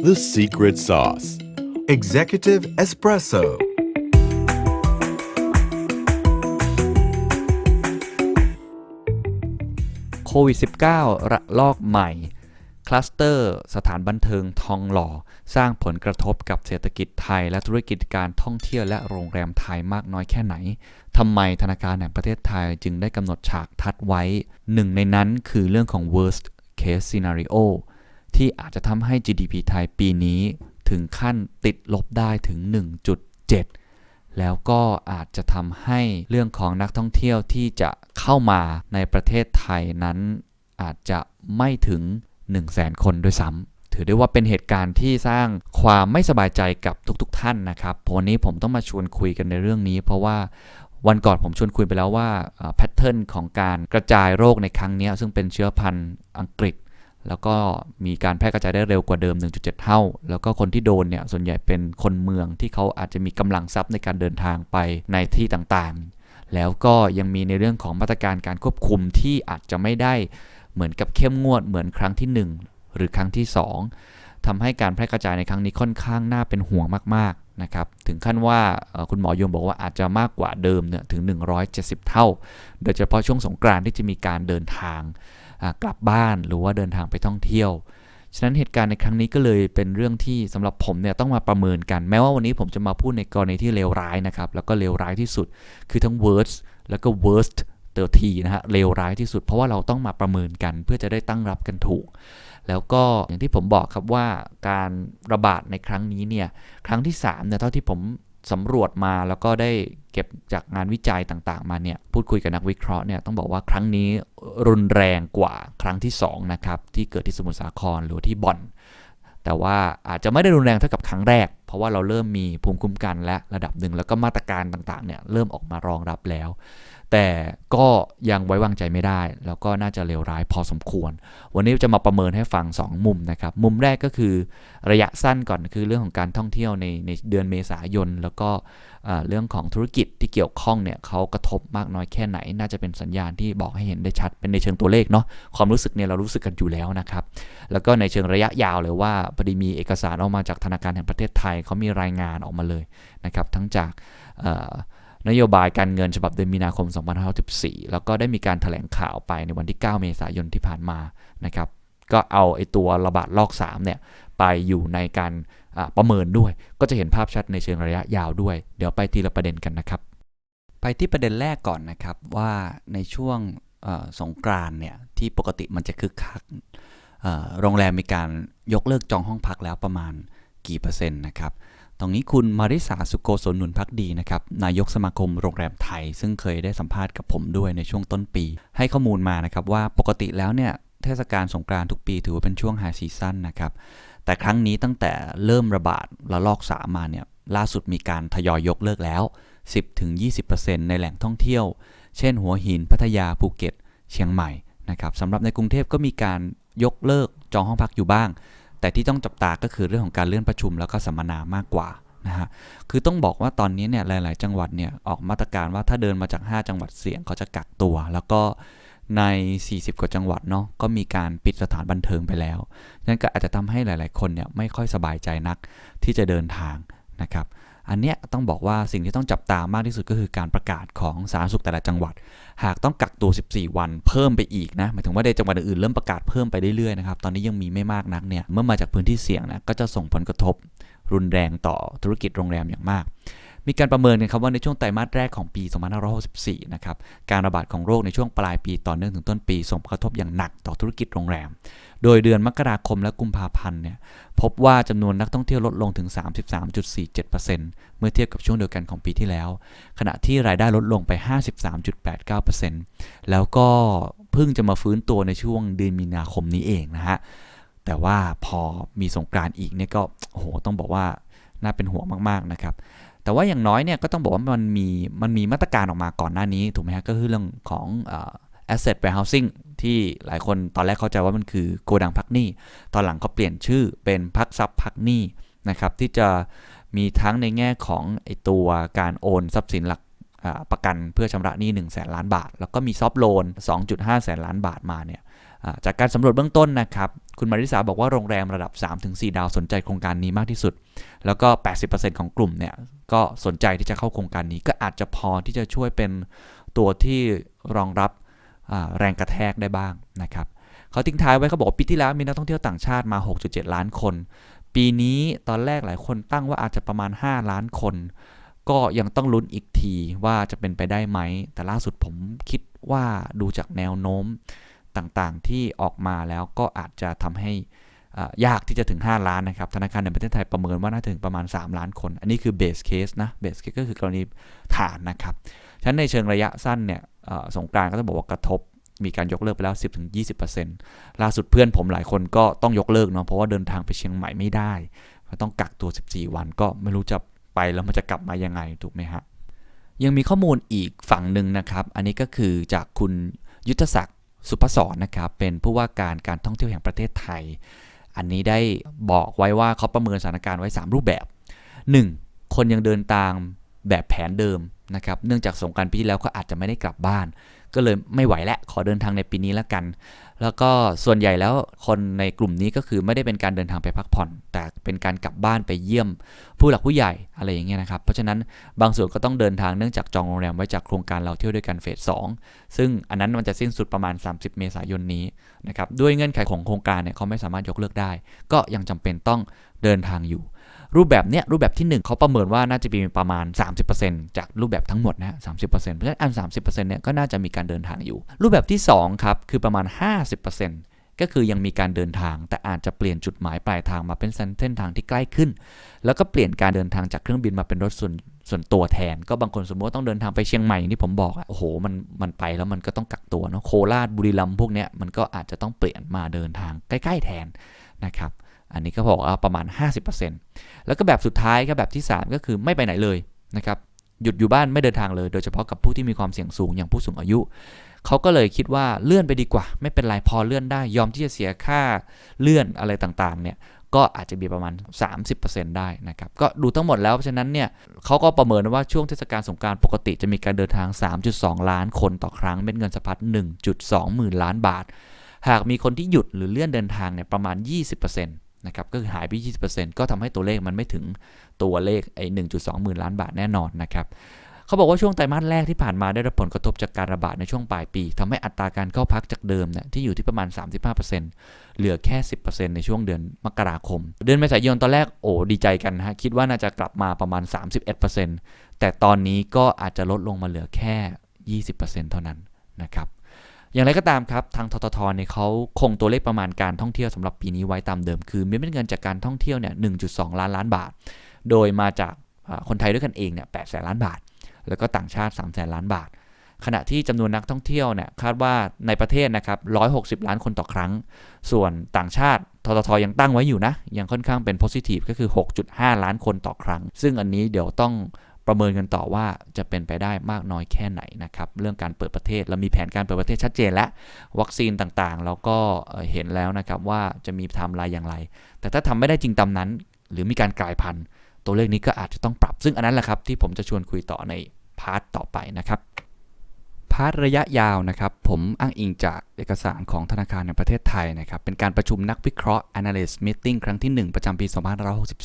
The secret sauce. Executive Espresso. โควิด -19 ระลอกใหม่ คลัสเตอร์ สถานบันเทิงทองหล่อ สร้างผลกระทบกับเศรษฐกิจไทย และธุรกิจการท่องเที่ยวและโรงแรมไทยมากน้อยแค่ไหนทำไมธนาคารแห่งประเทศไทยจึงได้กำหนดฉากทัดไว้ หนึ่งในนั้นคือเรื่องของ worst case scenario ที่อาจจะทำให้ GDP ไทยปีนี้ถึงขั้นติดลบได้ถึง 1.7 แล้วก็อาจจะทำให้เรื่องของนักท่องเที่ยวที่จะเข้ามาในประเทศไทยนั้นอาจจะไม่ถึง 1 0 0 0 0แสนคนด้วยซ้ำถือได้ว่าเป็นเหตุการณ์ที่สร้างความไม่สบายใจกับทุกๆทท่านนะครับ วันนี้ผมต้องมาชวนคุยกันในเรื่องนี้ เพราะว่าวันก่อนผมชวนคุยไปแล้วว่าแพทเทิร์นของการกระจายโรคในครั้งนี้ซึ่งเป็นเชื้อพันธุ์อังกฤษ แล้วก็มีการแพร่กระจายได้เร็วกว่าเดิม 1.7 เท่า แล้วก็คนที่โดนเนี่ยส่วนใหญ่เป็นคนเมืองที่เขาอาจจะมีกำลังทรัพย์ในการเดินทางไปในที่ต่างๆ แล้วก็ยังมีในเรื่องของมาตรการการควบคุมที่อาจจะไม่ได้เหมือนกับเข้มงวดเหมือนครั้งที่ 1 หรือครั้งที่ 2ทำให้การแพร่กระจายในครั้งนี้ค่อนข้างน่าเป็นห่วงมากๆนะครับถึงขั้นว่าคุณหมอยงบอกว่าอาจจะมากกว่าเดิมเนี่ยถึง 170 เท่า โดยเฉพาะช่วงสงกรานต์ที่จะมีการเดินทาง กลับบ้านหรือว่าเดินทางไปท่องเที่ยวฉะนั้นเหตุการณ์ในครั้งนี้ก็เลยเป็นเรื่องที่สำหรับผมเนี่ยต้องมาประเมินกัน แม้ว่าวันนี้ผมจะมาพูดในกรณีที่เลวร้ายนะครับ แล้วก็เลวร้ายที่สุด คือทั้ง worst แล้วก็ worst เตอร์ทีนะฮะเลวร้ายที่สุด เพราะว่าเราต้องมาประเมินกัน เพื่อจะได้ตั้งรับกันถูก แล้วก็อย่างที่ผมบอกครับว่าการระบาดในครั้งนี้เนี่ยครั้งที่3เนี่ยเท่าที่ผม สำรวจมาแล้วก็ได้เก็บจากงานวิจัยต่างๆ มาเนี่ยพูดคุยกับนักวิเคราะห์เนี่ยต้องบอกว่าครั้งนี้รุนแรงกว่าครั้งที่2นะครับที่เกิดที่สมุทรสาครหรือที่บ่อน แต่ว่าอาจจะไม่ได้รุนแรงเท่ากับครั้งแรก เพราะว่าเราเริ่มมีภูมิคุ้มกันและระดับหนึ่งแล้วก็มาตรการต่างๆเนี่ยเริ่มออกมารองรับแล้ว แต่ก็ยังไว้วางใจไม่ได้ แล้วก็น่าจะเลวร้ายพอสมควร วันนี้จะมาประเมินให้ฟัง 2 มุมนะครับ มุมแรกก็คือระยะสั้นก่อนคือเรื่องของการท่องเที่ยวในในเดือนเมษายน แล้วก็เรื่องของธุรกิจที่เกี่ยวข้องเนี่ยเขากระทบมากน้อยแค่ไหน น่าจะเป็นสัญญาณที่บอกให้เห็นได้ชัดเป็นในเชิงตัวเลขเนาะความรู้สึกเนี่ยเรารู้สึกกันอยู่แล้วนะครับ แล้วก็ในเชิงระยะยาวเลยว่าพอดีมีเอกสารออกมาจากธนาคารแห่งประเทศไทยเขามีรายงานออกมาเลยนะครับทั้งจาก นโยบายการเงินฉบับเดือนมีนาคม 2564แล้วก็ได้มีการถแถลงข่าวไปในวันที่ 9 เมษายนที่ผ่านมานะครับ ก็เอาไอ้ตัวระบาดลอก 3 เนี่ย ไปอยู่ในการประเมินด้วย ก็จะเห็นภาพชัดในเชิงระยะยาวด้วย เดี๋ยวไปทีละประเด็นกันนะครับ ไปที่ประเด็นแรกก่อนนะครับว่าในช่วงสงกรานเนี่ยที่ปกติมันจะคึกคักโรงแรมมีการยกเลิกจองห้องพักแล้วประมาณกี่เปอร์เซ็นต์นะครับ ตรงนี้คุณมาริสาสุโกศลนุนพักดีนะครับ นายกสมาคมโรงแรมไทย ซึ่งเคยได้สัมภาษณ์กับผมด้วยในช่วงต้นปี ให้ข้อมูลมานะครับว่าปกติแล้วเนี่ยเทศกาลสงกรานต์ทุกปีถือว่าเป็นช่วงไฮซีซั่นนะครับ แต่ครั้งนี้ตั้งแต่เริ่มระบาดระลอกสามาเนี่ยล่าสุดมีการทยอยยกเลิกแล้ว 10-20%ในแหล่งท่องเที่ยว เช่น หัวหิน พัทยา ภูเก็ต เชียงใหม่นะครับสำหรับในกรุงเทพก็มีการยกเลิกจองห้องพักอยู่บ้าง แต่ที่ต้องจับตาก็คือเรื่องของการเลื่อนประชุมแล้วก็สัมมนามากกว่านะฮะคือต้องบอกว่าตอนนี้เนี่ยหลาย ๆ จังหวัดเนี่ยออกมาตรการว่าถ้าเดินมาจาก 5 จังหวัดเสี่ยงเขาจะกักตัว แล้วก็ใน 40 กว่าจังหวัดเนาะก็มีการปิดสถานบันเทิงไปแล้วนั่นก็อาจจะทำให้หลาย ๆ คนเนี่ยไม่ค่อยสบายใจนักที่จะเดินทางนะครับ อันเนี้ยต้องบอกว่าสิ่งที่ต้องจับตามากที่สุดก็คือการประกาศของสาธารณสุขแต่ละจังหวัด หากต้องกักตัว 14 วันเพิ่มไปอีกนะหมายถึงว่าในจังหวัดอื่นเริ่มประกาศเพิ่มไปเรื่อยๆนะครับตอนนี้ยังมีไม่มากนักเนี่ยเมื่อมาจากพื้นที่เสี่ยงนะก็จะส่งผลกระทบรุนแรงต่อธุรกิจโรงแรมอย่างมาก มีการประเมินกันครับว่าในช่วงไตรมาสแรกของปี 2564 นะครับ การระบาดของโรคในช่วงปลายปีต่อเนื่องถึงต้นปี ส่งผลกระทบอย่างหนักต่อธุรกิจโรงแรม โดยเดือนมกราคมและกุมภาพันธ์เนี่ยพบว่าจำนวนนักท่องเที่ยวลดลงถึง 33.47%เมื่อเทียบกับช่วงเดียวกันของปีที่แล้ว ขณะที่รายได้ลดลงไป 53.89%แล้วก็เพิ่งจะมาฟื้นตัวในช่วงเดือนมีนาคมนี้เองนะฮะแต่ว่าพอมีสงกรานต์อีกเนี่ยก็โอ้โหต้องบอกว่าน่าเป็นห่วงมากๆนะครับ แต่ว่าอย่างน้อยเนี่ยก็ต้องบอกว่ามันมีมันมีมาตรการออกมาก่อนหน้านี้ถูกไหมฮะก็คือเรื่องของ asset warehousing ที่หลายคนตอนแรกเข้าใจว่ามันคือโกดังพักหนี้ ตอนหลังเขาเปลี่ยนชื่อเป็นพักทรัพย์พักหนี้นะครับที่จะมีทั้งในแง่ของไอตัวการโอนทรัพย์สินหลักประกันเพื่อชำระหนี้1 0 0 0 0แสนล้านบาท แล้วก็มีซอฟโลน 2.5 แสนล้านบาทมาเนี่ย จากการสำรวจเบื้องต้นนะครับ คุณมาริสาบอกว่าโรงแรมระดับ 3-4 ดาวสนใจโครงการนี้มากที่สุด แล้วก็ 80%ของกลุ่มเนี่ยก็สนใจที่จะเข้าโครงการนี้ก็อาจจะพอที่จะช่วยเป็นตัวที่รองรับแรงกระแทกได้บ้างนะครับเขาทิ้งท้ายไว้เขาบอกปีที่แล้วมีนักท่องเที่ยวต่างชาติมา 6.7 ล้านคน ปีนี้ตอนแรกหลายคนตั้งว่าอาจจะประมาณ 5 ล้านคน ก็ยังต้องลุ้นอีกทีว่าจะเป็นไปได้ไหม แต่ล่าสุดผมคิดว่าดูจากแนวโน้ม ต่างๆ ที่ออกมาแล้วก็อาจจะทำให้ยากที่จะถึง 5 ล้านนะครับ ธนาคารในประเทศไทยประเมินว่าน่าถึงประมาณ 3 ล้านคน อันนี้คือเบสเคสนะเบสเคสก็คือกรณีฐานนะครับฉะนั้นในเชิงระยะสั้นเนี่ยสงกานต์ก็ต้องบอกว่ากระทบมีการยกเลิกไปแล้ว 10-20%ล่าสุดเพื่อนผมหลายคนก็ต้องยกเลิกเนาะเพราะว่าเดินทางไปเชียงใหม่ไม่ได้ ต้องกักตัว 14 วันก็ไม่รู้จะไปแล้วมันจะกลับมายังไงถูกไหมฮะยังมีข้อมูลอีกฝั่งหนึ่งนะครับ อันนี้ก็คือจากคุณยุทธศักดิ์ สุพศรนะครับ เป็นผู้ว่าการการท่องเที่ยวแห่งประเทศไทย อันนี้ได้บอกไว้ว่าเขาประเมินสถานการณ์ไว้ 3 รูปแบบ 1. คนยังเดินตามแบบแผนเดิมนะครับ เนื่องจากสงกรารปีที่แล้วก็อาจจะไม่ได้กลับบ้าน ก็เลยไม่ไหวแล้วขอเดินทางในปีนี้แล้วกัน แล้วก็ส่วนใหญ่แล้วคนในกลุ่มนี้ก็คือไม่ได้เป็นการเดินทางไปพักผ่อน แต่เป็นการกลับบ้านไปเยี่ยมผู้หลักผู้ใหญ่อะไรอย่างเงี้ยนะครับ เพราะฉะนั้นบางส่วนก็ต้องเดินทางเนื่องจากจองโรงแรมไว้จากโครงการเราเที่ยวด้วยกันเฟส2ซึ่งอันนั้นมันจะสิ้นสุดประมาณ 30 เมษายนนี้นะครับด้วยเงื่อนไขของโครงการเนี่ยเขาไม่สามารถยกเลิกได้ ก็ยังจำเป็นต้องเดินทางอยู่ รูปแบบเนี้ยรูปแบบที่ 1เขาประเมินว่าน่าจะมีประมาณ 30%จากรูปแบบทั้งหมดนะฮะ30%เปอร์เซ็นต์เพราะฉะนั้นอัน30%เนี่ยก็น่าจะมีการเดินทางอยู่ รูปแบบที่2ครับคือประมาณ 50%ก็คือยังมีการเดินทาง แต่อาจจะเปลี่ยนจุดหมายปลายทางมาเป็นเส้นทางที่ใกล้ขึ้น แล้วก็เปลี่ยนการเดินทางจากเครื่องบินมาเป็นรถส่วนส่วนตัวแทนก็บางคนสมมติว่าต้องเดินทางไปเชียงใหม่อย่างที่ผมบอกอะโอ้โหมันมันไปแล้วมันก็ต้องกักตัวเนาะโคราชบุรีรัมย์พวกเนี้ยมันก็อาจจะต้องเปลี่ยนมาเดินทางใกล้ ๆ แทนนะครับ อันนี้ก็บอกว่าประมาณ 50%แล้วก็แบบสุดท้ายก็แบบที่ 3 ก็คือไม่ไปไหนเลยนะครับหยุดอยู่บ้านไม่เดินทางเลยโดยเฉพาะกับผู้ที่มีความเสี่ยงสูงอย่างผู้สูงอายุ เขาก็เลยคิดว่าเลื่อนไปดีกว่า ไม่เป็นไรพอเลื่อนได้ยอมที่จะเสียค่าเลื่อนอะไรต่างๆเนี่ยก็อาจจะมีประมาณ 30%ได้นะครับก็ดูทั้งหมดแล้วเพราะฉะนั้นเนี่ยเขาก็ประเมินว่าช่วงเทศกาลสงการปกติจะมีการเดินทาง 3.2 ล้านคนต่อครั้งเป็นเงินสะพัด 1.2 หมื่นล้านบาท หากมีคนที่หยุดหรือเลื่อนเดินทางเนี่ยประมาณ 20% นะครับก็คือหายไป 20%ก็ทำให้ตัวเลขมันไม่ถึงตัวเลขไอ้1.2 หมื่นล้านบาทแน่นอนนะครับเขาบอกว่าช่วงไตรมาสแรกที่ผ่านมาได้รับผลกระทบจากการระบาดในช่วงปลายปีทำให้อัตราการเข้าพักจากเดิมเนี่ยที่อยู่ที่ประมาณ 35%เหลือแค่ 10%ในช่วงเดือนมกราคม เดือนเมษายนตอนแรกโอ้ดีใจกันฮะคิดว่าน่าจะกลับมาประมาณ 31%แต่ตอนนี้ก็อาจจะลดลงมาเหลือแค่ 20%เท่านั้นนะครับ อย่างไรก็ตามครับ ทางทททเนี่ยเขาคงตัวเลขประมาณการท่องเที่ยวสำหรับปีนี้ไว้ตามเดิม คือมีเป็นเงินจากการท่องเที่ยวเนี่ย 1.2 ล้านล้านบาท โดยมาจากคนไทยด้วยกันเองเนี่ย8แสนล้านบาท แล้วก็ต่างชาติ3แสนล้านบาท ขณะที่จำนวนนักท่องเที่ยวเนี่ยคาดว่าในประเทศนะครับ160 ล้านคนต่อครั้ง ส่วนต่างชาติทททยังตั้งไว้อยู่นะ ยังค่อนข้างเป็น positive ก็คือ 6.5 ล้านคนต่อครั้ง ซึ่งอันนี้เดี๋ยวต้อง ประเมินกันต่อว่าจะเป็นไปได้มากน้อยแค่ไหนนะครับเรื่องการเปิดประเทศเรามีแผนการเปิดประเทศชัดเจนแล้ววัคซีนต่างๆ เราก็เห็นแล้วนะครับว่าจะมีไทม์ไลน์อย่างไร แต่ถ้าทำไม่ได้จริงตามนั้น หรือมีการกลายพันธุ์ ตัวเลขนี้ก็อาจจะต้องปรับ ซึ่งอันนั้นแหละครับที่ผมจะชวนคุยต่อในพาร์ทต่อไปนะครับพาร์ทระยะยาวนะครับ ผมอ้างอิงจากเอกสารของธนาคารแห่งประเทศไทยนะครับ เป็นการประชุมนักวิเคราะห์ Analyst Meeting ครั้งที่ 1 ประจำปี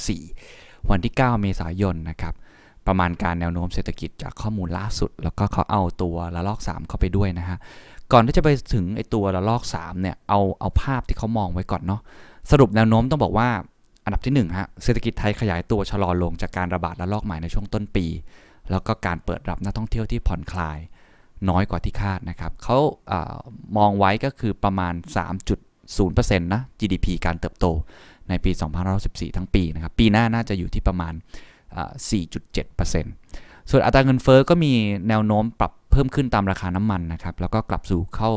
2564 วันที่ 9 เมษายนนะครับ ประมาณการแนวโน้มเศรษฐกิจจากข้อมูลล่าสุด แล้วก็เขาเอาตัวระลอก 3 เข้าไปด้วยนะฮะก่อนที่จะไปถึงไอตัวระลอก 3 เนี่ยเอาเอาภาพที่เขามองไว้ก่อนเนาะสรุปแนวโน้มต้องบอกว่าอันดับที่1ฮะเศรษฐกิจไทยขยายตัวชะลอลงจากการระบาดระลอกใหม่ในช่วงต้นปี แล้วก็การเปิดรับนักท่องเที่ยวที่ผ่อนคลายน้อยกว่าที่คาดนะครับเขาอามองไว้ก็คือประมาณ 3.0%นะ GDP การเติบโตในปี2514 ทั้งปีนะครับ ปีหน้าน่าจะอยู่ที่ประมาณ 4.7%ส่วนอัตราเงินเฟอ้อก็มีแนวโน้มปรับเพิ่มขึ้นตามราคาน้ำมันนะครับแล้วก็กลับสู่เข้า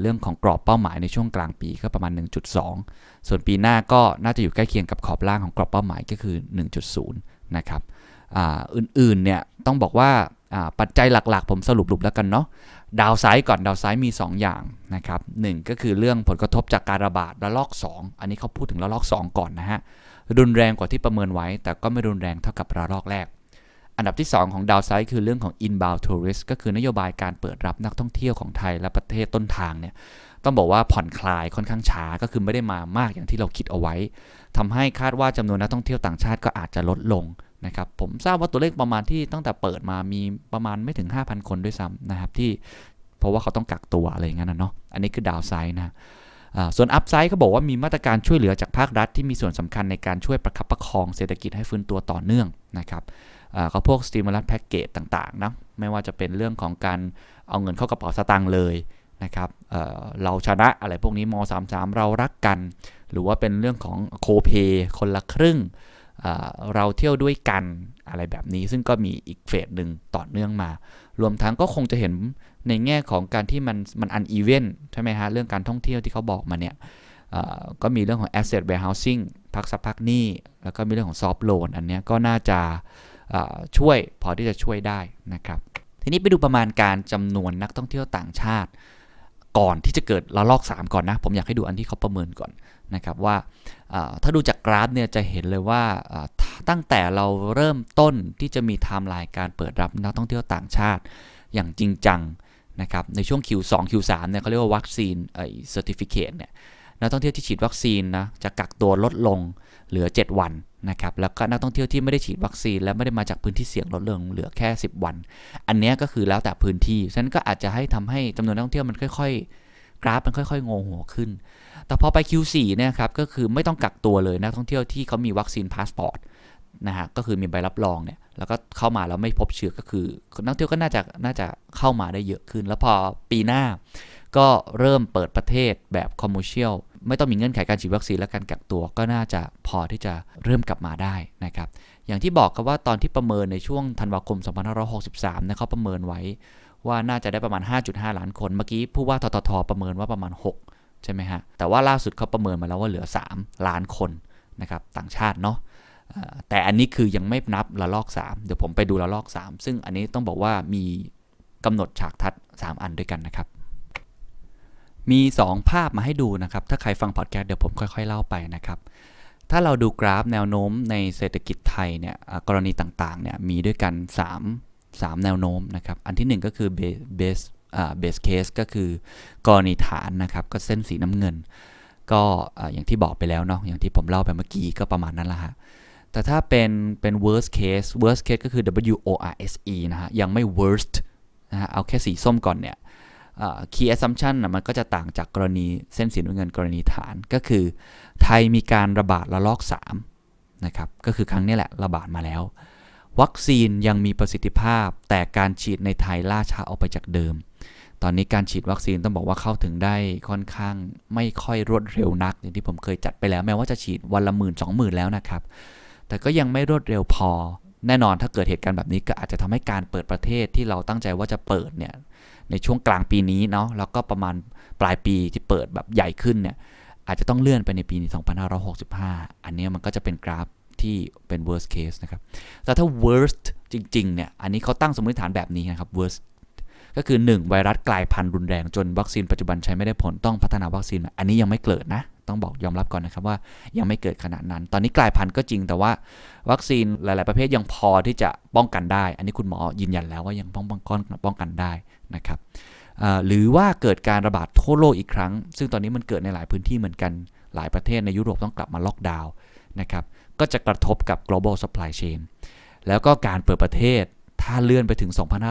เรื่องของกรอบเป้าหมายในช่วงกลางปีก็ประมาณ 1.2 ส่วนปีหน้าก็น่าจะอยู่ใกล้เคียงกับขอบล่างของกรอบเป้าหมายก็คือ 1.0 นะครับอ,อื่นๆเนี่ยต้องบอกว่าปัจจัยหลักๆ ผมสรุปรูปแล้วกันเนาะดาวไซด์ก่อนดาวไซด์มี 2 อย่างนะครับหนึ่งก็คือเรื่องผลกระทบจากการระบาดระลอก 2 อันนี้เขาพูดถึงระลอก 2 ก่อนนะฮะ รุนแรงกว่าที่ประเมินไว้ แต่ก็ไม่รุนแรงเท่ากับระลอกแรก อันดับที่ 2 ของดาวไซด์คือเรื่องของ inbound tourist ก็คือนโยบายการเปิดรับนักท่องเที่ยวของไทยและประเทศต้นทางเนี่ยต้องบอกว่าผ่อนคลายค่อนข้างช้าก็คือไม่ได้มามากอย่างที่เราคิดเอาไว้ทำให้คาดว่าจำนวนนักท่องเที่ยวต่างชาติก็อาจจะลดลงนะครับผมทราบว่าตัวเลขประมาณที่ตั้งแต่เปิดมามีประมาณไม่ถึง 5,000 คนด้วยซ้ำนะครับที่เพราะว่าเขาต้องกักตัวอะไรอย่างนั้นนะเนาะอันนี้คือดาวไซด์นะ ส่วนอัพไซด์ก็บอกว่ามีมาตรการช่วยเหลือจากภาครัฐที่มีส่วนสำคัญในการช่วยประคับประคองเศรษฐกิจให้ฟื้นตัวต่อเนื่องนะครับก็พวกสติมูลัสแพ็กเกจต่างๆนะไม่ว่าจะเป็นเรื่องของการเอาเงินเข้ากระเป๋าสตางค์เลยนะครับเเราชนะอะไรพวกนี้ม33 เรารักกัน หรือว่าเป็นเรื่องของโคเปคนละครึ่งเราเที่ยวด้วยกันอะไรแบบนี้ ซึ่งก็มีอีกเฟสหนึ่งต่อเนื่องมา รวมทั้งก็คงจะเห็น ในแง่ของการที่มันมันอันอีเวนใช่ไหมฮะ เรื่องการท่องเที่ยวที่เขาบอกมาเนี่ยก็มีเรื่องของ asset warehousing พักสับพักหนี้ แล้วก็มีเรื่องของ soft loan อันนี้ก็น่าจะช่วยพอที่จะช่วยได้นะครับ ทีนี้ไปดูประมาณการจำนวนนักท่องเที่ยวต่างชาติ ก่อนที่จะเกิดระลอก 3 ก่อนนะ ผมอยากให้ดูอันที่เขาประเมินก่อนนะครับว่าถ้าดูจากกราฟเนี่ยจะเห็นเลยว่าตั้งแต่เราเริ่มต้นที่จะมีไทม์ไลน์การเปิดรับนักท่องเที่ยวต่างชาติอย่างจริงจัง นะครับในช่วง Q2 Q3 เนี่ยเขาเรียกว่าวัคซีนไอ้ certificate เนี่ยนักท่องเที่ยวที่ฉีดวัคซีนนะจะกักตัวลดลงเหลือ 7 วันนะครับแล้วก็นักท่องเที่ยวที่ไม่ได้ฉีดวัคซีน และไม่ได้มาจากพื้นที่เสี่ยงลดลงเหลือแค่ 10 วัน อันนี้ก็คือแล้วแต่พื้นที่ฉะนั้นก็อาจจะให้ทำให้จำนวนนักท่องเที่ยวมันค่อยๆ กราฟมันค่อยๆงงหัวขึ้น แต่พอไป Q4 เนี่ยครับก็คือไม่ต้องกักตัวเลยนักท่องเที่ยวที่เขามีวัคซีนพาสปอร์ต นะฮะก็คือมีใบรับรองเนี่ยแล้วก็เข้ามาแล้วไม่พบเชื้อก็คือนักท่องเที่ยวก็น่าจะน่าจะเข้ามาได้เยอะขึ้น แล้วพอปีหน้าก็เริ่มเปิดประเทศแบบคอมมูเชียลไม่ต้องมีเงื่อนไขการฉีดวัคซีนและการกักตัวก็น่าจะพอที่จะเริ่มกลับมาได้นะครับ อย่างที่บอกครับว่าตอนที่ประเมินในช่วงธันวาคม 2563เนี่ยเขาประเมินไว้ว่าน่าจะได้ประมาณ 5.5 ล้านคน เมื่อกี้ผู้ว่าทททประเมินว่าประมาณ 6 ใช่ไหมฮะ แต่ว่าล่าสุดเขาประเมินมาแล้วว่าเหลือ 3 ล้านคนนะครับต่างชาติเนาะ แต่อันนี้คือยังไม่นับระลอก 3 เดี๋ยวผมไปดูระลอก 3 ซึ่งอันนี้ต้องบอกว่ามีกำหนดฉากทัด 3 อันด้วยกันนะครับ มี 2 ภาพมาให้ดูนะครับ ถ้าใครฟังพอดแคสต์เดี๋ยวผมค่อย ๆ เล่าไปนะครับ ถ้าเราดูกราฟแนวโน้มในเศรษฐกิจไทยเนี่ยกรณีต่างๆเนี่ยมีด้วยกัน 3 3 แนวโน้มนะครับ อันที่ 1 ก็คือเบสเบสเคสก็คือกรณีฐานนะครับ ก็เส้นสีน้ำเงิน ก็อย่างที่บอกไปแล้วเนาะอย่างที่ผมเล่าไปเมื่อกี้ก็ประมาณนั้นละฮะ แต่ถ้าเป็นเป็น worst case worst case ก็คือ W O R S E นะฮะ ยังไม่ worst นะฮะ เอาแค่สีส้มก่อนเนี่ย key assumption นะมันก็จะต่างจากกรณีเส้นสีน้ำเงินกรณีฐานก็คือ ไทยมีการระบาดระลอก 3 นะครับ ก็คือครั้งนี้แหละระบาดมาแล้ว วัคซีนยังมีประสิทธิภาพ แต่การฉีดในไทยล่าช้าออกไปจากเดิม ตอนนี้การฉีดวัคซีนต้องบอกว่าเข้าถึงได้ค่อนข้างไม่ค่อยรวดเร็วนักอย่างที่ผมเคยจัดไปแล้วแม้ว่าจะฉีดวันละหมื่นสองหมื่นแล้วนะครับ แต่ก็ยังไม่รวดเร็วพอ แน่นอนถ้าเกิดเหตุการณ์แบบนี้ก็อาจจะทำให้การเปิดประเทศที่เราตั้งใจว่าจะเปิดเนี่ยในช่วงกลางปีนี้เนาะแล้วก็ประมาณปลายปีที่เปิดแบบใหญ่ขึ้นเนี่ยอาจจะต้องเลื่อนไปในปีนี้2565 อันนี้มันก็จะเป็นกราฟที่เป็น worst case นะครับ แต่ถ้า worst จริงๆ เนี่ย อันนี้เขาตั้งสมมติฐานแบบนี้นะครับ worst ก็คือ 1 ไวรัสกลายพันธุ์รุนแรงจนวัคซีนปัจจุบันใช้ไม่ได้ผลต้องพัฒนาวัคซีน อันนี้ยังไม่เกิดนะ ต้องบอกยอมรับก่อนนะครับว่ายังไม่เกิดขนาดนั้น ตอนนี้กลายพันธุ์ก็จริงแต่ว่าวัคซีนหลาย ๆ ประเภทยังพอที่จะป้องกันได้ อันนี้คุณหมอยืนยันแล้วว่ายังป้องกันป้องกันได้นะครับหรือว่าเกิดการระบาดทั่วโลกอีกครั้ง ซึ่งตอนนี้มันเกิดในหลายพื้นที่เหมือนกันหลายประเทศในยุโรปต้องกลับมาล็อกดาวน์นะครับก็จะกระทบกับ global supply chain แล้วก็การเปิดประเทศถ้าเลื่อนไปถึง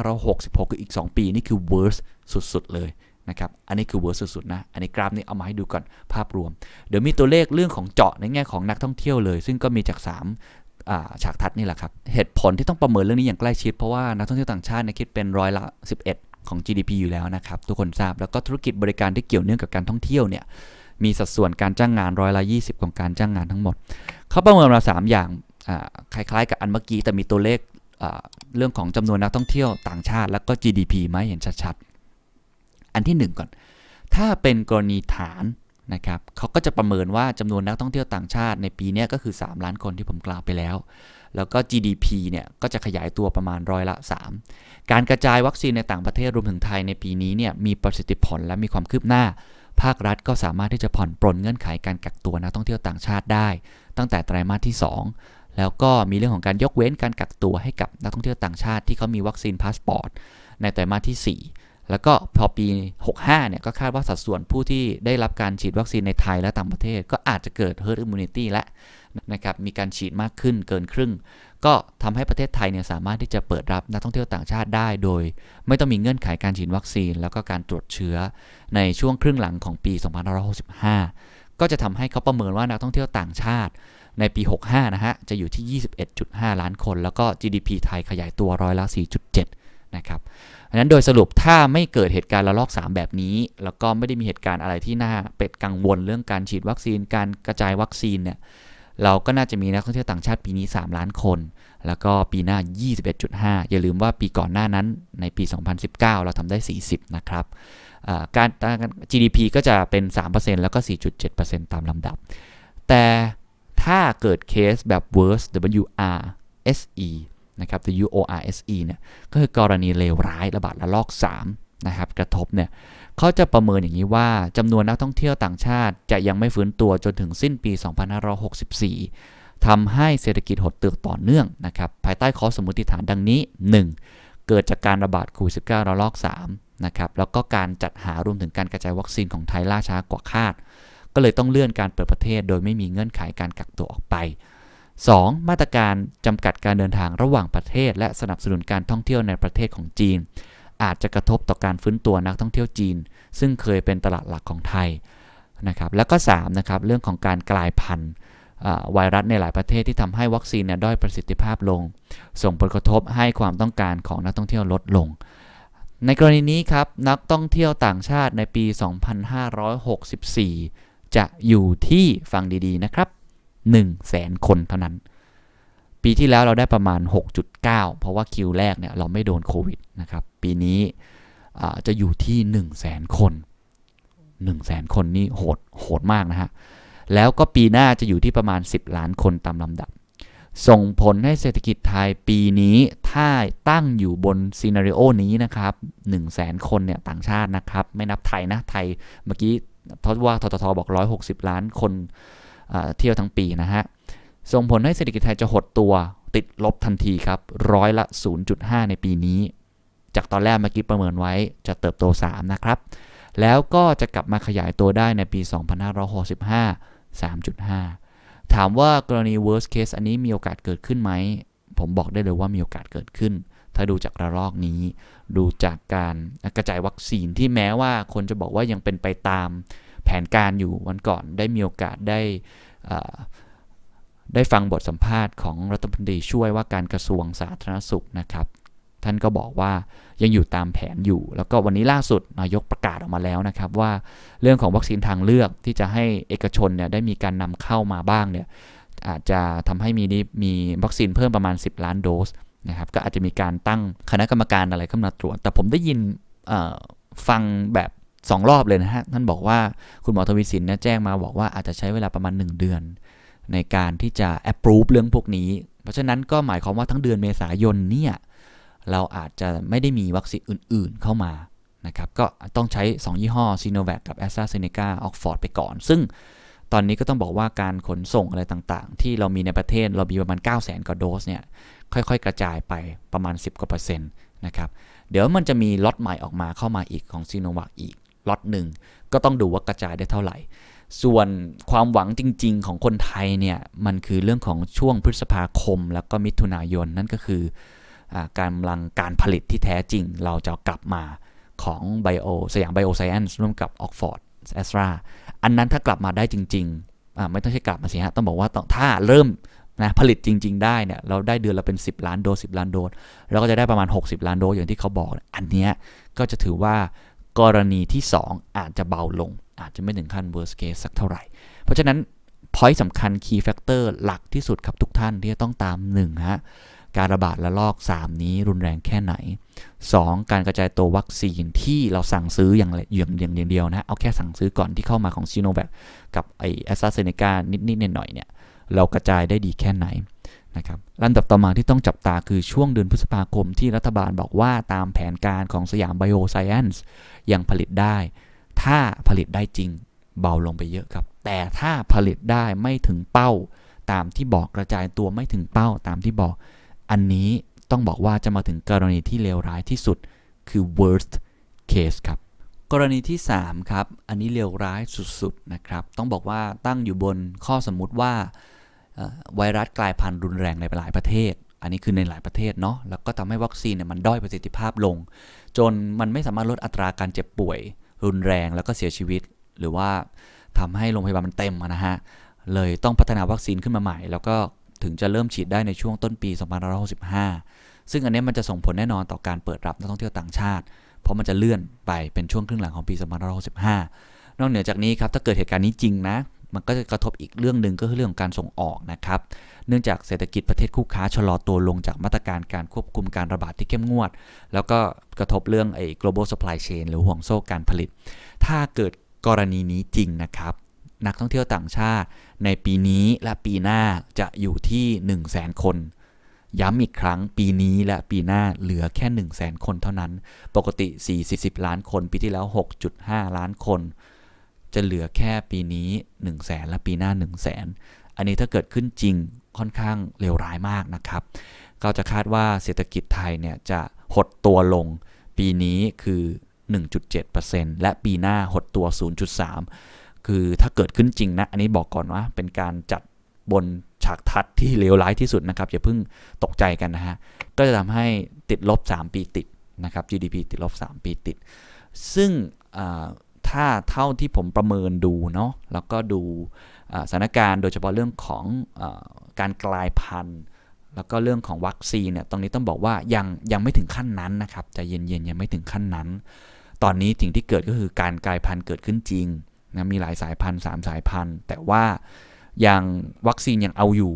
2566 คืออีก 2 ปี นี่คือ worst สุด ๆ เลย นะครับ อันนี้คือเวอร์สุดๆนะ อันนี้กราฟนี้เอามาให้ดูก่อนภาพรวม เดี๋ยวมีตัวเลขเรื่องของเจาะในแง่ของนักท่องเที่ยวเลย ซึ่งก็มีจาก 3ฉากทัดนี่แหละครับ เหตุผลที่ต้องประเมินเรื่องนี้อย่างใกล้ชิด เพราะว่านักท่องเที่ยวต่างชาติคิดเป็นร้อยละ 11 ของ GDP อยู่แล้วนะครับ ทุกคนทราบ แล้วก็ธุรกิจบริการที่เกี่ยวเนื่องกับการท่องเที่ยวเนี่ย มีสัดส่วนการจ้างงานร้อยละ 20 ของการจ้างงานทั้งหมด เขาประเมินมา 3 อย่างคล้ายๆ กับอันเมื่อกี้แต่มีตัวเลขเรื่องของจำนวนนักท่องเที่ยวต่างชาติ แล้วก็ GDP ไหมเห็นชัดๆ อันที่ 1 ก่อน ถ้าเป็นกรณีฐานนะครับเขาก็จะประเมินว่าจำนวนนักท่องเที่ยวต่างชาติในปีนี้ก็คือ 3 ล้านคนที่ผมกล่าวไปแล้ว แล้วก็ GDP เนี่ยก็จะขยายตัวประมาณร้อยละ 3 การกระจายวัคซีนในต่างประเทศรวมถึงไทยในปีนี้เนี่ยมีประสิทธิผลและมีความคืบหน้า ภาครัฐก็สามารถที่จะผ่อนปรนเงื่อนไขการกักตัวนักท่องเที่ยวต่างชาติได้ ตั้งแต่ไตรมาสที่ 2 แล้วก็มีเรื่องของการยกเว้นการกักตัวให้กับนักท่องเที่ยวต่างชาติที่เขามีวัคซีนพาสปอร์ตในไตรมาสที่ 4 แล้วก็พอปี 65 เนี่ยก็คาดว่าสัดส่วนผู้ที่ได้รับการฉีดวัคซีนในไทยและต่างประเทศ ก็อาจจะเกิด herd immunity และนะครับมีการฉีดมากขึ้นเกินครึ่ง ก็ทำให้ประเทศไทยเนี่ยสามารถที่จะเปิดรับนักท่องเที่ยวต่างชาติได้ โดย ไม่ต้องมีเงื่อนไขการฉีดวัคซีน แล้วก็การตรวจเชื้อในช่วงครึ่งหลังของปี 2565 ก็จะทำให้เขาประเมินว่านักท่องเที่ยวต่างชาติในปี 65 นะฮะ จะอยู่ที่ 21.5 ล้านคน แล้วก็ GDP ไทยขยายตัวร้อยละ 4.7 นะครับอันนั้นโดยสรุปถ้าไม่เกิดเหตุการณ์ระลอก 3 แบบนี้ แล้วก็ไม่ได้มีเหตุการณ์อะไรที่น่าเป็ดกังวลเรื่องการฉีดวัคซีน การกระจายวัคซีนเนี่ยเราก็น่าจะมีนักท่องเที่ยวต่างชาติปีนี้ 3 ล้านคน แล้วก็ปีหน้า 21.5 อย่าลืมว่าปีก่อนหน้านั้นในปี 2019 เราทำได้ 40 นะครับการ GDP ก็จะเป็น 3%แล้วก็ 4.7%ตามลำดับ แต่ถ้าเกิดเคสแบบ worst W R S E นะครับ W O R S E เนี่ยก็คือกรณีเลวร้ายระบาดระลอก 3 นะครับ กระทบเนี่ยเขาจะประเมินอย่างนี้ว่าจำนวนนักท่องเที่ยวต่างชาติ จะยังไม่ฟื้นตัวจนถึงสิ้นปี 2564ทำให้เศรษฐกิจหดตัวต่อเนื่องนะครับภายใต้ข้อสมมติฐานดังนี้ 1. เกิดจากการระบาดโควิด -19 ระลอก 3 นะครับแล้วก็การจัดหารวมถึงการกระจายวัคซีนของไทยล่าช้ากว่าคาด ก็เลยต้องเลื่อนการเปิดประเทศ โดยไม่มีเงื่อนไขการกักตัวออกไป 2. มาตรการจำกัดการเดินทางระหว่างประเทศ และสนับสนุนการท่องเที่ยวในประเทศของจีน อาจจะกระทบต่อการฟื้นตัวนักท่องเที่ยวจีน ซึ่งเคยเป็นตลาดหลักของไทยนะครับแล้วก็3นะครับเรื่องของการกลายพันธุ์ไวรัสในหลายประเทศที่ทำให้วัคซีนเนี่ยด้อยประสิทธิภาพลง ส่งผลกระทบให้ความต้องการของนักท่องเที่ยวลดลง ในกรณีนี้ครับนักท่องเที่ยวต่างชาติในปี 2564 จะอยู่ที่ฟังดีๆนะครับ 1 0 0 0 0แสนคนเท่านั้น ปีที่แล้วเราได้ประมาณ 6.9 เพราะว่าคิวแรกเนี่ยเราไม่โดนโควิดนะครับ ปีนี้จะอยู่ที่ 1 0 0 0 0แสนคน 1 0 0 0 0แสนคนนี่โหดโหดมากนะฮะ แล้วก็ปีหน้าจะอยู่ที่ประมาณ 10 ล้านคนตามลำดับ ส่งผลให้เศรษฐกิจไทยปีนี้ถ้าตั้งอยู่บนซีนารีโอนี้นะครับ1 0 0 0 0แสนคนเนี่ยต่างชาตินะครับ ไม่นับไทยนะไทยเมื่อกี้ทศว่าทททบอก 160 ล้านคน เที่ยวทั้งปีนะฮะ ส่งผลให้เศรษฐกิจไทยจะหดตัวติดลบทันทีครับร้อยละ 0.5 ในปีนี้ จากตอนแรกเมื่อกี้ประเมินไว้จะเติบโต 3 นะครับ แล้วก็จะกลับมาขยายตัวได้ในปี 2565 3.5 ถามว่ากรณี worst case อันนี้มีโอกาสเกิดขึ้นไหม ผมบอกได้เลยว่ามีโอกาสเกิดขึ้น ถ้าดูจากระลอกนี้ ดูจากการกระจายวัคซีนที่แม้ว่าคนจะบอกว่ายังเป็นไปตาม แผนการอยู่วันก่อนได้มีโอกาสได้ได้ฟังบทสัมภาษณ์ของรัฐมนตรีช่วยว่าการกระทรวงสาธารณสุขนะครับ ท่านก็บอกว่ายังอยู่ตามแผนอยู่ แล้วก็วันนี้ล่าสุดนายกประกาศออกมาแล้วนะครับ ว่าเรื่องของวัคซีนทางเลือกที่จะให้เอกชนเนี่ยได้มีการนำเข้ามาบ้างเนี่ยอาจจะทำให้มีนี้มีวัคซีนเพิ่มประมาณ 10 ล้านโดสนะครับก็อาจจะมีการตั้งคณะกรรมการอะไรขึ้นมาตรวจ แต่ผมได้ยินฟังแบบ 2รอบเลยนะฮะ ท่านบอกว่าคุณหมอทวีสินเนี่ยแจ้งมาบอกว่าอาจจะใช้เวลาประมาณ 1 เดือน ในการที่จะ approve เรื่องพวกนี้ เพราะฉะนั้นก็หมายความว่าทั้งเดือนเมษายนเนี่ยเราอาจจะไม่ได้มีวัคซีนอื่น ๆ เข้ามานะครับ ก็ต้องใช้ 2 ยี่ห้อ s i n o v a c กับ a s t r a z เซ e c a Oxford ไปก่อน ซึ่งตอนนี้ก็ต้องบอกว่าการขนส่งอะไรต่างๆ ที่เรามีในประเทศเรามีประมาณ 9 0 0 0 0 0กว่าโดสเนี่ยค่อยๆ กระจายไปประมาณ 10กว่าเปอร์เซ็นต์นะครับเดี๋ยวมันจะมีล็อตใหม่ออกมาเข้ามาอีกของ s i n o v a c อีก ล็อตหนึ่งก็ต้องดูว่ากระจายได้เท่าไหร่ ส่วนความหวังจริง ๆ ของคนไทยเนี่ยมันคือเรื่องของช่วงพฤษภาคม แล้วก็มิถุนายนนั่นก็คืออการกำลังการผลิตที่แท้จริง เราจะกลับมาของไบโอสยามไบโอไซแอนซ์ร่วมกับออกฟอร์ดแอสตราอันนั้นถ้ากลับมาได้จริงๆไม่ต้องใช่กลับมาสิฮะต้องบอกว่าถ้าเริ่มนะผลิตจริง ๆ ได้เนี่ยเราได้เดือนละเป็น 10 ล้านโดส10 ล้านโดสเราก็จะได้ประมาณ 60 ล้านโดสอย่างที่เขาบอก อันเนี้ยก็จะถือว่า กรณีที่ 2 อาจจะเบาลง อาจจะไม่ถึงขั้น worst case สักเท่าไหร่ เพราะฉะนั้น point สำคัญ key factor หลักที่สุดครับทุกท่านที่จะต้องตาม1ฮะการระบาดระลอก 3 นี้รุนแรงแค่ไหน 2. การกระจายตัววัคซีนที่เราสั่งซื้ออย่างอย่างอย่างอย่างเดียวนะเอาแค่สั่งซื้อก่อนที่เข้ามาของซีโนแวคกับไอแอสตราเซเนกานิดๆหน่อยๆเนี่ยเรากระจายได้ดีแค่ไหน นะครับลำดับต่อมาที่ต้องจับตาคือช่วงเดือนพฤษภาคมที่รัฐบาลบอกว่าตามแผนการของสยามไบโอไซแอนซ์ยังผลิตได้ ถ้าผลิตได้จริงเบาลงไปเยอะครับ แต่ถ้าผลิตได้ไม่ถึงเป้า ตามที่บอกกระจายตัวไม่ถึงเป้าตามที่บอก อันนี้ต้องบอกว่าจะมาถึงกรณีที่เลวร้ายที่สุดคือ worst case ครับ กรณีที่ 3 ครับ อันนี้เลวร้ายสุดๆนะครับ ต้องบอกว่าตั้งอยู่บนข้อสมมุติว่า ไวรัสกลายพันธุ์รุนแรงในหลายประเทศ อันนี้คือในหลายประเทศเนาะแล้วก็ทำให้วัคซีนเนี่ยมันด้อยประสิทธิภาพลง จนมันไม่สามารถลดอัตราการเจ็บป่วย รุนแรงแล้วก็เสียชีวิต หรือว่าทำให้โรงพยาบาลมันเต็มนะฮะเลยต้องพัฒนาวัคซีนขึ้นมาใหม่ แล้วก็ถึงจะเริ่มฉีดได้ในช่วงต้นปี 2565 ซึ่งอันนี้มันจะส่งผลแน่นอนต่อการเปิดรับนักท่องเที่ยวต่างชาติ เพราะมันจะเลื่อนไปเป็นช่วงครึ่งหลังของปี 2565 นอกเหนือจากนี้ครับถ้าเกิดเหตุการณ์นี้จริงนะ มันก็จะกระทบอีกเรื่องหนึ่งก็คือเรื่องของการส่งออกนะครับ เนื่องจากเศรษฐกิจประเทศคู่ค้าชะลอตัวลงจากมาตรการการควบคุมการระบาดที่เข้มงวด แล้วก็กระทบเรื่องไอ้ global supply chain หรือห่วงโซ่การผลิต ถ้าเกิดกรณีนี้จริงนะครับ นักท่องเที่ยวต่างชาติ ในปีนี้และปีหน้าจะอยู่ที่ 1 0 0 0 0แสนคนย้ำอีกครั้งปีนี้และปีหน้าเหลือแค่ 1 0 0 0 0แคนเท่านั้น ปกติ 4-40 ล้านคน ปีที่แล้ว 6.5 ล้านคน จะเหลือแค่ปีนี้1 0 0 0 0แสนและปีหน้า 1 0 0 0 0แสนอันนี้ถ้าเกิดขึ้นจริงค่อนข้างเลวร้ายมากนะครับ ก็จะคาดว่าเศรษฐกิจไทยเนี่ยจะหดตัวลงปีนี้คือ 1.7%และปีหน้าหดตัว 0.3 คือถ้าเกิดขึ้นจริงนะ อันนี้บอกก่อนว่าเป็นการจัดบนฉากทัดที่เลวร้ายที่สุดนะครับ อย่าเพิ่งตกใจกันนะฮะ ก็จะทำให้ติดลบ 3 ปีติดนะครับ GDP ติดลบ 3 ปีติด ซึ่ง ถ้าเท่าที่ผมประเมินดูเนาะแล้วก็ดูสถานการณ์โดยเฉพาะเรื่องของอการกลายพันธุ์ แล้วก็เรื่องของวัคซีนเนี่ยตรงนี้ต้องบอกว่ายังยังไม่ถึงขั้นนั้นนะครับใจะเย็นๆยังไม่ถึงขั้นนั้น ตอนนี้สิ่งที่เกิดก็คือการกลายพันธุ์เกิดขึ้นจริงนะมีหลายสายพันธุ์3สายพันธุ์ แต่ว่ายังวัคซีนยังเอาอยู่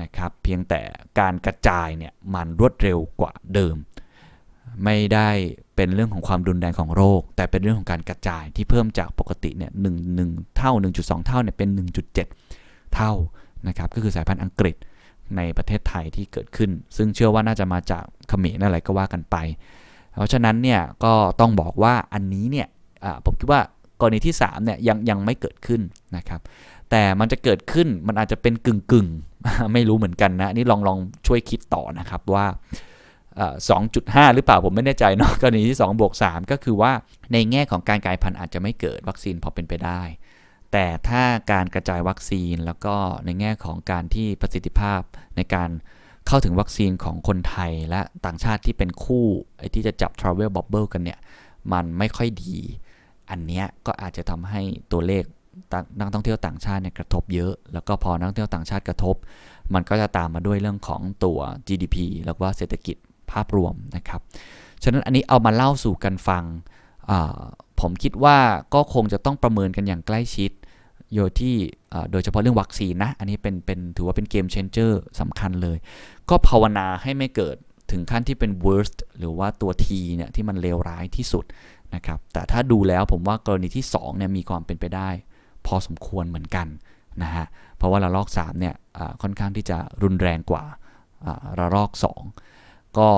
นะครับเพียงแต่การกระจายเนี่ยมันรวดเร็วกว่าเดิม ไม่ได้เป็นเรื่องของความรุนแรงของโรค แต่เป็นเรื่องของการกระจายที่เพิ่มจากปกติเนี่ยหนึ่งหนึ่งเท่า 1.2 เท่าเนี่ยเป็น 1.7 เท่านะครับก็คือสายพันธุ์อังกฤษในประเทศไทยที่เกิดขึ้น ซึ่งเชื่อว่าน่าจะมาจากเขมรอะไรก็ว่ากันไป เพราะฉะนั้นเนี่ยก็ต้องบอกว่าอันนี้เนี่ยผมคิดว่ากรณีที่3เนี่ยยังยังไม่เกิดขึ้นนะครับแต่มันจะเกิดขึ้นมันอาจจะเป็นกึ่งกึ่งๆไม่รู้เหมือนกันนะนี่ลองลองช่วยคิดต่อนะครับว่า 2.5 หรือเปล่าผมไม่แน่ใจเนาะกรณีที่2บวก3ก็คือว่าในแง่ของการกลายพันธุ์อาจจะไม่เกิดวัคซีนพอเป็นไปได้ แต่ถ้าการกระจายวัคซีนแล้วก็ในแง่ของการที่ประสิทธิภาพในการเข้าถึงวัคซีนของคนไทยและต่างชาติที่เป็นคู่ไอ้ที่จะจับ Travel Bubble กันเนี่ย มันไม่ค่อยดี อันเนี้ยก็อาจจะทำให้ตัวเลขนักท่องเที่ยวต่างชาติเนี่ยกระทบเยอะ แล้วก็พอนักท่องเที่ยวต่างชาติกระทบ มันก็จะตามมาด้วยเรื่องของตัว GDP แล้วก็เศรษฐกิจ ภาพรวมนะครับ ฉะนั้นอันนี้เอามาเล่าสู่กันฟัง ผมคิดว่าก็คงจะต้องประเมินกันอย่างใกล้ชิดโดยที่โดยเฉพาะเรื่องวัคซีนนะ อันนี้เป็นเป็นถือว่าเป็นเกมเชนเจอร์สำคัญเลย ก็ภาวนาให้ไม่เกิดถึงขั้นที่เป็น worst หรือว่าตัว T เนี่ยที่มันเลวร้ายที่สุดนะครับ แต่ถ้าดูแล้วผมว่ากรณีที่2เนี่ยมีความเป็นไปได้ พอสมควรเหมือนกันนะฮะ เพราะว่าระลอก3เนี่ยค่อนข้างที่จะรุนแรงกว่าอ่าระลอก 2 ก็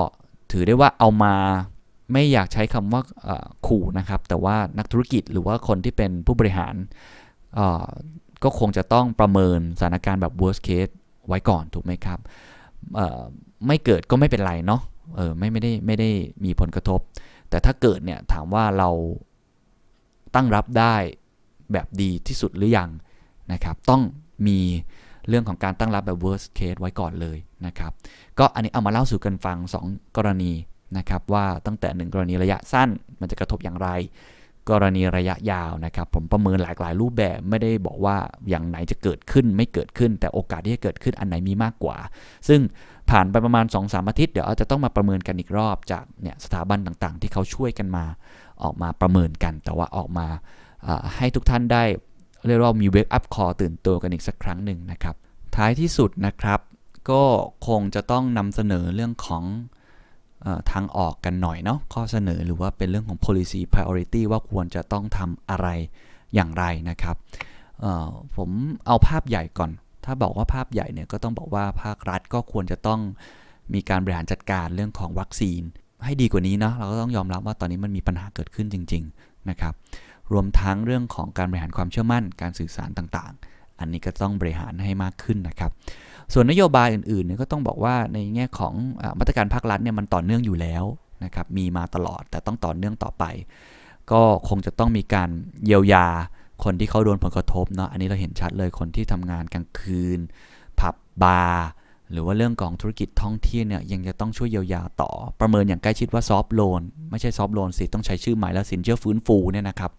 ถือได้ว่าเอามาไม่อยากใช้คำว่าขู่นะครับ แต่ว่านักธุรกิจหรือว่าคนที่เป็นผู้บริหารก็คงจะต้องประเมินสถานการณ์แบบ worst case ไว้ก่อนถูกไหมครับไม่เกิดก็ไม่เป็นไรเนาะเออไม่ไม่ได้ไม่ได้มีผลกระทบ แต่ถ้าเกิดเนี่ยถามว่าเราตั้งรับได้แบบดีที่สุดหรือยังนะครับ ต้องมี เรื่องของการตั้งรับแบบ worst case ไว้ก่อนเลยนะครับ ก็อันนี้เอามาเล่าสู่กันฟัง 2 กรณีนะครับ ว่าตั้งแต่ 1 กรณีระยะสั้นมันจะกระทบอย่างไร กรณีระยะยาวนะครับ ผมประเมินหลากหลายรูปแบบไม่ได้บอกว่าอย่างไหนจะเกิดขึ้นไม่เกิดขึ้น แต่โอกาสที่จะเกิดขึ้นอันไหนมีมากกว่า ซึ่งผ่านไปประมาณ 2-3อาทิตย์เดี๋ยวอาจจะต้องมาประเมินกันอีกรอบจากเนี่ยสถาบันต่างๆ ที่เขาช่วยกันมาออกมาประเมินกัน แต่ว่าออกมาอ่าให้ทุกท่านได้ เรียกว่ามีเวกอัพคอตื่นตัวกันอีกสักครั้งหนึ่งนะครับ ท้ายที่สุดนะครับ ก็คงจะต้องนำเสนอเรื่องของออทางออกกันหน่อยเนาะข้อเสนอหรือว่าเป็นเรื่องของ policy priority ว่าควรจะต้องทำอะไรอย่างไรนะครับผมเอาภาพใหญ่ก่อน ถ้าบอกว่าภาพใหญ่เนี่ยก็ต้องบอกว่าภาครัฐก็ควรจะต้องมีการบริหารจัดการเรื่องของวัคซีน ให้ดีกว่านี้เนาะเราก็ต้องยอมรับว่าตอนนี้มันมีปัญหาเกิดขึ้นจริง ๆ นะครับ รวมทั้งเรื่องของการบริหารความเชื่อมั่น การสื่อสารต่างๆ อันนี้ก็ต้องบริหารให้มากขึ้นนะครับ ส่วนนโยบายอื่นๆเนี่ยก็ต้องบอกว่าในแง่ของอมาตรการภาครัฐเนี่ยมันต่อเนื่องอยู่แล้วนะครับ มีมาตลอดแต่ต้องต่อเนื่องต่อไป ก็คงจะต้องมีการเยียวยาคนที่เขาโดนผลกระทบเนาะ อันนี้เราเห็นชัดเลยคนที่ทำงานกลางคืน ผับบาร์ หรือว่าเรื่องของธุรกิจท่องเที่ยวเนี่ยยังจะต้องช่วยเยียวยาต่อ ประเมินอย่างใกล้ชิดว่าซอฟท์โลนไม่ใช่ซอฟท์โลนสิต้องใช้ชื่อใหม่แล้วสินเชื่อฟื้นฟูเนี่ยนะครับ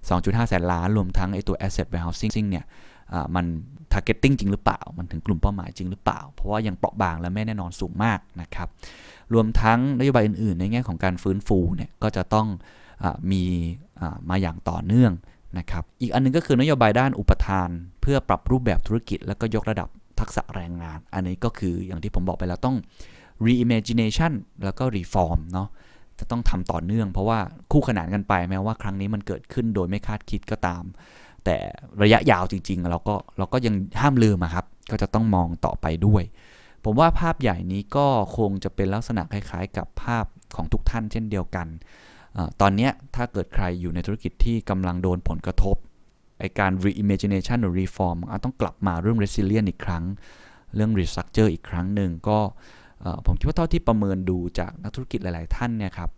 2.5 แสนล้านรวมทั้งไอตัว asset warehousing เนี่ยมัน targeting จริงหรือเปล่า มันถึงกลุ่มเป้าหมายจริงหรือเปล่า เพราะว่ายังเปราะบางและไม่แน่นอนสูงมากนะครับ รวมทั้งนโยบายอื่น ๆ ในแง่ของการฟื้นฟูเนี่ยก็จะต้องอมีอ่ามาอย่างต่อเนื่องนะครับ อีกอันนึงก็คือนโยบายด้านอุปทาน เพื่อปรับรูปแบบธุรกิจ แล้วก็ยกระดับ ทักษะแรงงาน อันนี้ก็คืออย่างที่ผมบอกไปแล้วต้อง reimagination แล้วก็ reform เนาะจะต้องทำต่อเนื่องเพราะว่าคู่ขนานกันไปแม้ว่าครั้งนี้มันเกิดขึ้นโดยไม่คาดคิดก็ตาม แต่ระยะยาวจริง ๆ เราก็เราก็ยังห้ามลืมครับ ก็จะต้องมองต่อไปด้วย ผมว่าภาพใหญ่นี้ก็คงจะเป็นลักษณะคล้าย ๆ กับภาพของทุกท่านเช่นเดียวกันอตอนนี้ถ้าเกิดใครอยู่ในธุรกิจที่กำลังโดนผลกระทบ ไอการ reimagination หรือ reform อาจต้องกลับมาเรื่อง resilient อีกครั้ง เรื่อง restructure อีกครั้งหนึ่งก็ผมคิดว่าเท่าที่ประเมินดูจากนักธุรกิจหลาย ๆ ท่านเนี่ยครับ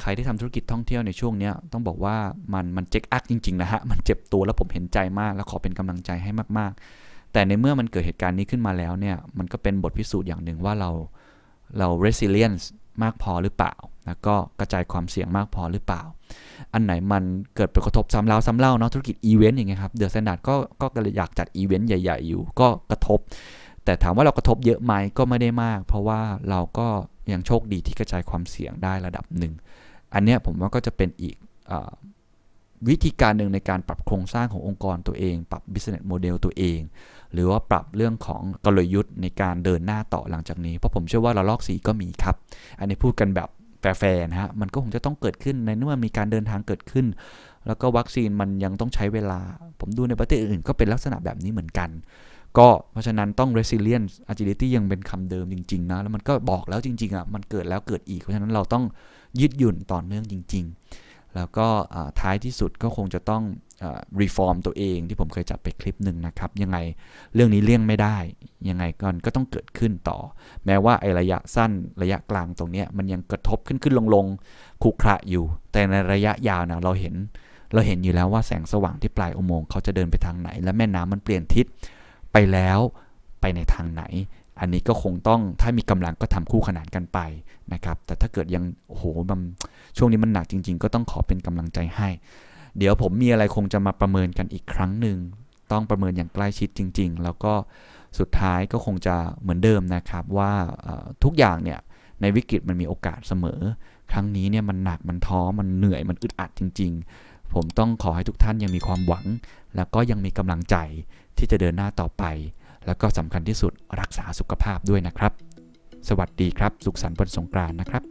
ใครที่ทำธุรกิจท่องเที่ยวในช่วงนี้ต้องบอกว่ามันมันเจ็กอักจริง ๆ นะฮะ มันเจ็บตัวแล้วผมเห็นใจมาก แล้วขอเป็นกำลังใจให้มาก ๆ แต่ในเมื่อมันเกิดเหตุการณ์นี้ขึ้นมาแล้วเนี่ยมันก็เป็นบทพิสูจน์อย่างหนึ่งว่าเราเรา resilience มากพอหรือเปล่าแล้วก็กระจายความเสี่ยงมากพอหรือเปล่า อันไหนมันเกิดผลกระทบซ้ำแล้วซ้ำเล่าเนาะธุรกิจอีเวนต์อย่างเงี้ยครับเดอะสแตนดาร์ดก็ก็อยากจัดอีเวนต์ใหญ่ ๆ อยู่ก็กระทบ แต่ถามว่าเรากระทบเยอะไหมก็ไม่ได้มาก เพราะว่าเราก็ยังโชคดีที่กระจายความเสี่ยงได้ระดับหนึ่ง อันเนี้ยผมว่าก็จะเป็นอีกอวิธีการหนึ่งในการปรับโครงสร้างขององค์กรตัวเอง ปรับ business model ตัวเอง หรือว่าปรับเรื่องของกลยุทธ์ในการเดินหน้าต่อหลังจากนี้ เพราะผมเชื่อว่าระลอกสีก็มีครับ อันนี้พูดกันแบบแฟร์ๆนะฮะ มันก็คงจะต้องเกิดขึ้นในเมื่อมีการเดินทางเกิดขึ้น แล้วก็วัคซีนมันยังต้องใช้เวลา ผมดูในประเทศอื่นก็เป็นลักษณะแบบนี้เหมือนกัน ก็เพราะฉะนั้นต้อง resilience agility ยังเป็นคำเดิมจริงๆนะ แล้วมันก็บอกแล้วจริงๆอะ มันเกิดแล้วเกิดอีก เพราะฉะนั้นเราต้องยืดหยุ่นต่อเนื่องจริง ๆ แล้วก็ท้ายที่สุดก็คงจะต้อง อา reform ตัวเองที่ผมเคยจัดไปคลิปหนึ่งนะครับ ยังไงเรื่องนี้เลี่ยงไม่ได้ ยังไงก็ก็ต้องเกิดขึ้นต่อ แม้ว่าไอระยะสั้นระยะกลางตรงนี้มันยังกระทบขึ้นขึ้นลงลงๆคุกระอยู่ แต่ในระยะยาวนะเราเห็น เราเห็นอยู่แล้วว่าแสงสว่างที่ปลายอุโมงค์เขาจะเดินไปทางไหน และแม่น้ำมันเปลี่ยนทิศไปแล้วไปในทางไหน อันนี้ก็คงต้องถ้ามีกำลังก็ทำคู่ขนานกันไปนะครับ แต่ถ้าเกิดยังโอ้โหมันช่วงนี้มันหนักจริง ๆ ก็ต้องขอเป็นกำลังใจให้ เดี๋ยวผมมีอะไรคงจะมาประเมินกันอีกครั้งหนึ่งต้องประเมินอย่างใกล้ชิดจริง ๆ แล้วก็สุดท้ายก็คงจะเหมือนเดิมนะครับว่าทุกอย่างเนี่ยในวิกฤตมันมีโอกาสเสมอ ครั้งนี้เนี่ยมันหนักมันท้อมันเหนื่อยมันอึดอัดจริง ๆ ผมต้องขอให้ทุกท่านยังมีความหวัง แล้วก็ยังมีกำลังใจที่จะเดินหน้าต่อไป แล้วก็สำคัญที่สุดรักษาสุขภาพด้วยนะครับ สวัสดีครับ สุขสันต์วันสงกรานต์นะครับ